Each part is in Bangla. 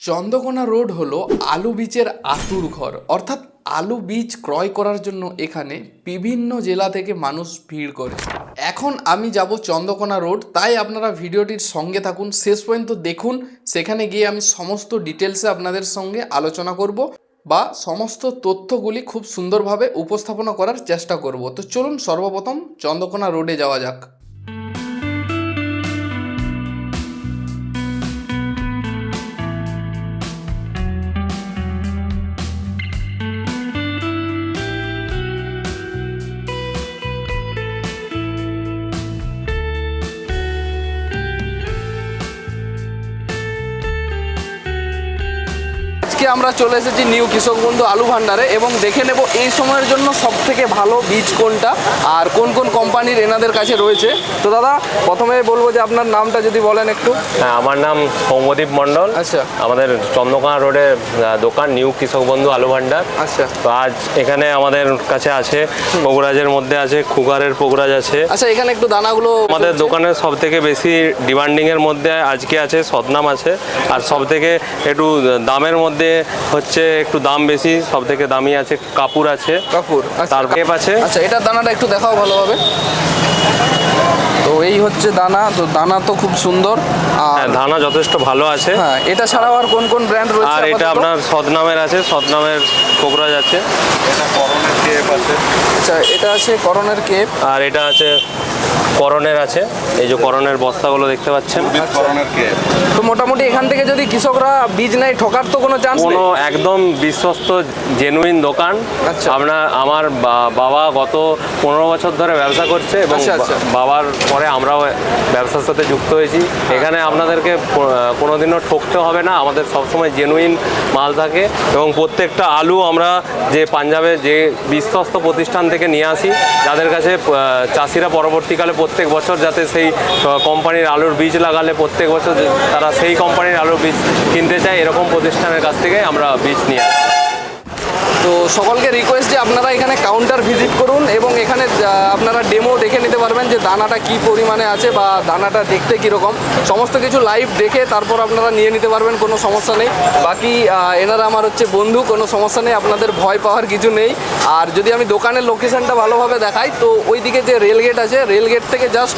চন্দ্রকোনা রোড হলো আলু বীজের আতুর ঘর। অর্থাৎ আলু বীজ ক্রয় করার জন্য এখানে বিভিন্ন জেলা থেকে মানুষ ভিড় করে। এখন আমি যাব চন্দ্রকোনা রোড, তাই আপনারা ভিডিওটির সঙ্গে থাকুন। শেষ পর্যন্ত দেখুন, সেখানে গিয়ে আমি সমস্ত ডিটেলসে আপনাদের সঙ্গে আলোচনা করব বা সমস্ত তথ্যগুলি খুব সুন্দরভাবে উপস্থাপনা করার চেষ্টা করব। তো চলুন সর্বপ্রথম চন্দ্রকোনা রোডে যাওয়া যাক। আজকে আমরা চলে এসেছি নিউ কৃষক বন্ধু আলু ভান্ডারে এবং দেখে নেব এই সময়ের জন্য সব থেকে ভালো বীজ কোনটা আর কোন কোন কোম্পানির এনাদের কাছে রয়েছে। তো দাদা প্রথমে বলব যে আপনার নামটা যদি বলেন একটু। হ্যাঁ আমার নাম সৌম্যদীপ মণ্ডল। আচ্ছা। আমাদের চন্দ্রকোনা রোডে দোকান নিউ কৃষক বন্ধু আলু ভান্ডার। আচ্ছা। তো আজ এখানে আমাদের কাছে আছে পোগরাজের মধ্যে আছে খুগারের পোগরাজ আছে। আচ্ছা এখানে একটু দানাগুলো আমাদের দোকানের সব থেকে বেশি ডিমান্ডিং এর মধ্যে আজকে আছে সদনাম আছে। আর সব থেকে একটু দামের মধ্যে হচ্ছে একটু দাম বেশি সব থেকে দামি আছে কাপুর আছে। কাপুর আচ্ছা, তার কেপ আছে। আচ্ছা এটার দানাটা একটু দেখাও ভালোভাবে। তো এই হচ্ছে দানা তো দানা তো খুব সুন্দর আর দানা যথেষ্ট ভালো আছে। হ্যাঁ এটা ছাড়াও আর কোন কোন ব্র্যান্ড রয়েছে আর এটা? আপনার সদনামের আছে সদনামের পোগরাজ আছে এটা করণের কেপ আছে। আচ্ছা এটা আছে করণের কেপ আর এটা আছে করণের আছে। এই যে করণের বস্তাগুলো দেখতে পাচ্ছেন। তো মোটামুটি এখান থেকে যদি কৃষকরা বীজ নেয় ঠকার তো কোনো চান্স কোনো একদম বিশ্বস্ত জেনুইন দোকান। আচ্ছা। আপনার আমার বাবা গত পনেরো বছর ধরে ব্যবসা করছে এবং আচ্ছা, আচ্ছা। বাবার পরে আমরাও ব্যবসার সাথে যুক্ত হয়েছি। এখানে আপনাদেরকে কোনোদিনও ঠকতে হবে না। আমাদের সবসময় জেনুইন মাল থাকে এবং প্রত্যেকটা আলু আমরা যে পাঞ্জাবে যে বিশ্বস্ত প্রতিষ্ঠান থেকে নিয়ে আসি যাদের কাছে চাষিরা পরবর্তীকালে প্রত্যেক বছর যাতে সেই কোম্পানির আলুর বীজ লাগালে প্রত্যেক বছর তারা সেই কোম্পানির আলুর বীজ কিনতে চায়, এরকম প্রতিষ্ঠানের কাছ থেকে আমরা বীজ নিয়ে আসি। তো সকলকে রিকোয়েস্ট যে আপনারা কাউন্টার ভিজিট করুন এবং এখানে আপনারা ডেমো দেখে নিতে পারবেন যে দানাটা কি পরিমাণে আছে বা দানাটা দেখতে কীরকম। সমস্ত কিছু লাইভ দেখে তারপর আপনারা নিয়ে নিতে পারবেন, কোনো সমস্যা নেই। বাকি এনারা আমার হচ্ছে বন্ধু, কোনো সমস্যা নেই, আপনাদের ভয় পাওয়ার কিছু নেই। আর যদি আমি দোকানের লোকেশানটা ভালোভাবে দেখাই, তো ওই দিকে যে রেলগেট আছে রেলগেট থেকে জাস্ট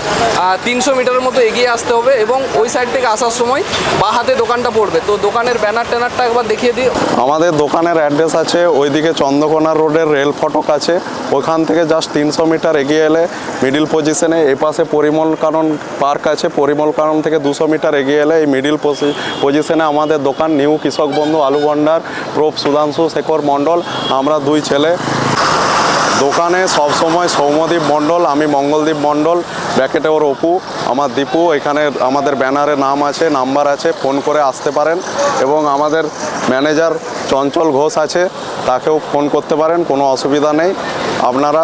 তিনশো মিটারের মতো এগিয়ে আসতে হবে এবং ওই সাইড থেকে আসার সময় বা হাতে দোকানটা পড়বে। তো দোকানের ব্যানার ট্যানারটা একবার দেখিয়ে দিই। আমাদের দোকানের অ্যাড্রেস আছে ওইদিকে চন্দ্রকোনা রোডের রেল ফটক আছে ওখান থেকে জাস্ট তিনশো মিটার এগিয়ে এলে মিডিল পজিশনে এপাশে পরিমল কানন পার্ক আছে, পরিমল কানন থেকে দুশো মিটার এগিয়ে এলে এই মিডিল পজিশনে আমাদের দোকান, নিউ কৃষক বন্ধু আলু ভান্ডার প্রোপ সুধাংশু শেখর মণ্ডল, আমরা দুই ছেলে দোকানে সবসময় সৌমদীপ মণ্ডল, আমি মঙ্গলদীপ মণ্ডল ব্যাকেটে ওর অপু, আমার দীপু, এখানে আমাদের ব্যানারে নাম আছে, নাম্বার আছে, ফোন করে আসতে পারেন। এবং আমাদের ম্যানেজার চঞ্চল ঘোষ আছে, তাকেও ফোন করতে পারেন, কোনো অসুবিধা নেই। আপনারা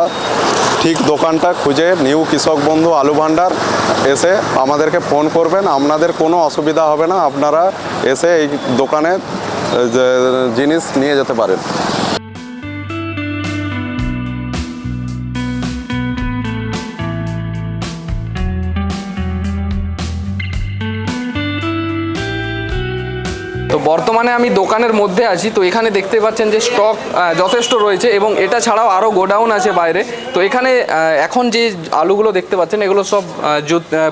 ঠিক দোকানটা খুঁজে, নিউ কৃষক বন্ধু আলু ভান্ডার এসে আমাদেরকে ফোন করবেন, আপনাদের কোনো অসুবিধা হবে না, আপনারা এসে এই দোকানে জিনিস নিয়ে যেতে পারেন। তো বর্তমানে আমি দোকানের মধ্যে আছি তো এখানে দেখতে পাচ্ছেন যে স্টক যথেষ্ট রয়েছে এবং এটা ছাড়াও আরও গোডাউন আছে বাইরে। তো এখানে এখন যে আলুগুলো দেখতে পাচ্ছেন এগুলো সব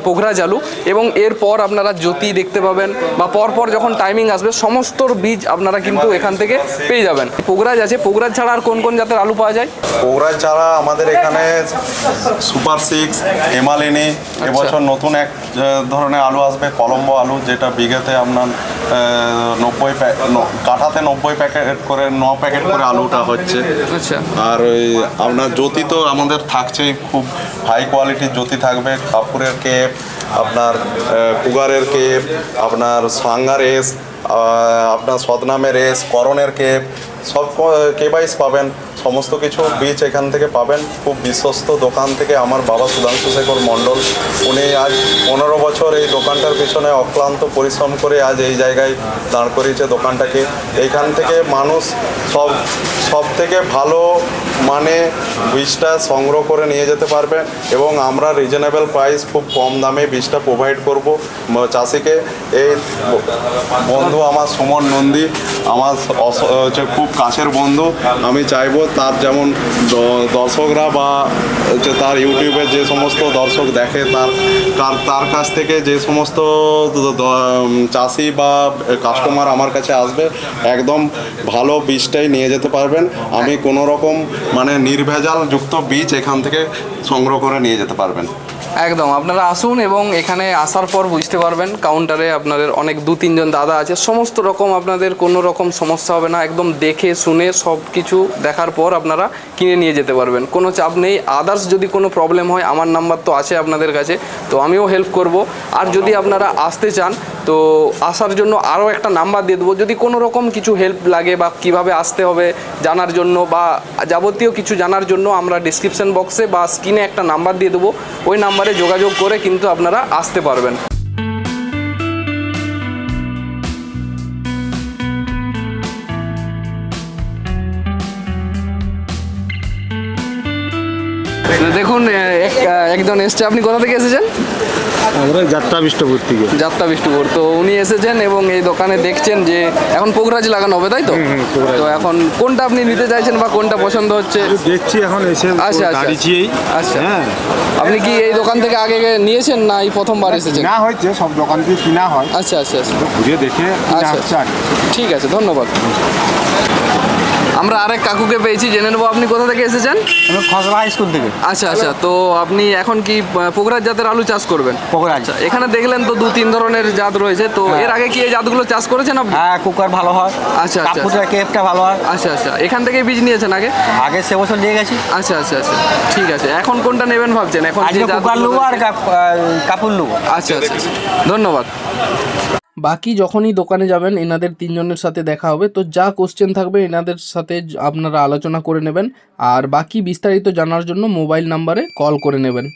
পোখরাজ আলু এবং এরপর আপনারা জ্যোতি দেখতে পাবেন বা পরপর যখন টাইমিং আসবে সমস্ত বীজ আপনারা কিন্তু এখান থেকে পেয়ে যাবেন। পোখরাজ আছে পোখরাজ ছাড়া আর কোন কোন জাতের আলু পাওয়া যায়? পৌরাজ ছাড়া আমাদের এখানে সুপার সিক্স হেমালিনি এবছর নতুন এক ধরনের আলু আসবে কলম্বো আলু যেটা বিঘাতে আপনার নব্বই কাঠাতে নব্বই প্যাকেট করে ন প্যাকেট করে আলুটা হচ্ছে। আচ্ছা। আর ওই আপনার জ্যোতি তো আমাদের থাকছেই খুব হাই কোয়ালিটির জ্যোতি থাকবে। কাপুরের কেপ আপনার কুগারের কেপ আপনার সাঙ্গার এস আপনার সদনামের এস করণের কেপ সব কেবাইস পাবেন। সমস্ত কিছু বীজ এখান থেকে পাবেন। খুব বিশ্বস্ত দোকান থেকে আমার বাবা সুধাংশু শেখর মণ্ডল। উনি আজ পনেরো বছর এই দোকানটার পিছনে অক্লান্ত পরিশ্রম করে আজ এই জায়গায় দাঁড় করিয়েছে দোকানটাকে। এইখান থেকে মানুষ সব সব থেকে ভালো মানে বীজটা সংগ্রহ করে নিয়ে যেতে পারবে এবং আমরা রিজনেবল প্রাইস খুব কম দামে বীজটা প্রোভাইড করব। চাষিকে। এই বন্ধু আমার সুমন নন্দী, আমার হচ্ছে খুব কাছের বন্ধু। আমি চাইব তার যেমন দর্শকরা বা হচ্ছে তার ইউটিউবে যে সমস্ত দর্শক দেখে, তার তার তার কাছ থেকে যে সমস্ত চাষি বা কাস্টমার আমার কাছে আসবে, একদম ভালো বীজটাই নিয়ে যেতে পারবেন। আমি কোনো রকম মানে নির্ভেজাল যুক্ত বীজ এখান থেকে সংগ্রহ করে নিয়ে যেতে পারবেন। একদম, আপনারা আসুন এবং এখানে আসার পর বুঝতে পারবেন কাউন্টারে আপনাদের অনেক দু, তিনজন দাদা আছে। সমস্ত রকম আপনাদের কোনো রকম সমস্যা হবে না, একদম দেখে, শুনে সব কিছু দেখার পর আপনারা কিনে নিয়ে যেতে পারবেন। কোনো চাপ নেই। আদার্স যদি কোনো প্রবলেম হয়, আমার নাম্বার তো আছে আপনাদের কাছে, তো আমিও হেল্প করব। আর যদি আপনারা আসতে চান তো আসার জন্য আরও একটা নাম্বার দিয়ে দেবো। যদি কোনো রকম কিছু হেল্প লাগে বা কীভাবে আসতে হবে জানার জন্য বা যাবতীয় কিছু জানার জন্য আমরা ডিসক্রিপশন বক্সে বা স্ক্রিনে একটা নাম্বার দিয়ে দেবো। ওই নাম্বারে যোগাযোগ করে কিন্তু আপনারা আসতে পারবেন। একজন এসছে। আপনি কোথা থেকে এসেছেন? আমরা যাত্রা বিষ্টপুর থেকে। যাত্রা বিষ্ণুপুর। তো উনি এসেছেন এবং এই দোকানে দেখছেন যে এখন পোগরাজ লাগানো হবে তাই তো? তো এখন কোনটা আপনি নিতে চাইছেন বা কোনটা পছন্দ হচ্ছে? দেখছি এখন এসে আচ্ছা, আচ্ছা। আচ্ছা। হ্যাঁ। আপনি কি এই দোকান থেকে আগে নিয়েছেন না এই প্রথমবার এসেছেন? কিনা হয়েছে সব দোকান থেকে কিনা হয়। আচ্ছা আচ্ছা আচ্ছা। ঘুরে দেখে আচ্ছা কি। ঠিক আছে ধন্যবাদ। আমরা আরেক কাকুকে পেয়েছি জেনে নেব আপনি কোথা থেকে এসেছেন? আমি খসড়া হাই স্কুল থেকে। আচ্ছা আচ্ছা তো আপনি এখন কি পোগরাজ জাতের আলু চাষ করবেন? পকড়া আচ্ছা এখানে দেখলেন তো দু তিন ধরনের জাত রয়েছে তো এর আগে কি এই জাতগুলো চাষ করেছেন আপনি? হ্যাঁ কুকার ভালো হয়। আচ্ছা, আচ্ছা। কেপটা ভালো হয়। আচ্ছা আচ্ছা এখান থেকে বীজ নিয়েছেন আগে? আগে সে বছর নিয়ে গেছি। আচ্ছা আচ্ছা আচ্ছা ঠিক আছে এখন কোনটা নেবেন ভাবছেন? এখন কুকার নেব আর কাপড় নেব। আচ্ছা আচ্ছা ধন্যবাদ। বাকি যখনই দোকানে যাবেন, এনাদের তিনজনের সাথে দেখা হবে। তো যা কোশ্চেন থাকবে, এনাদের সাথে আপনারা আলোচনা করে নেবেন। আর বাকি বিস্তারিত জানার জন্য মোবাইল নাম্বারে কল করে নেবেন।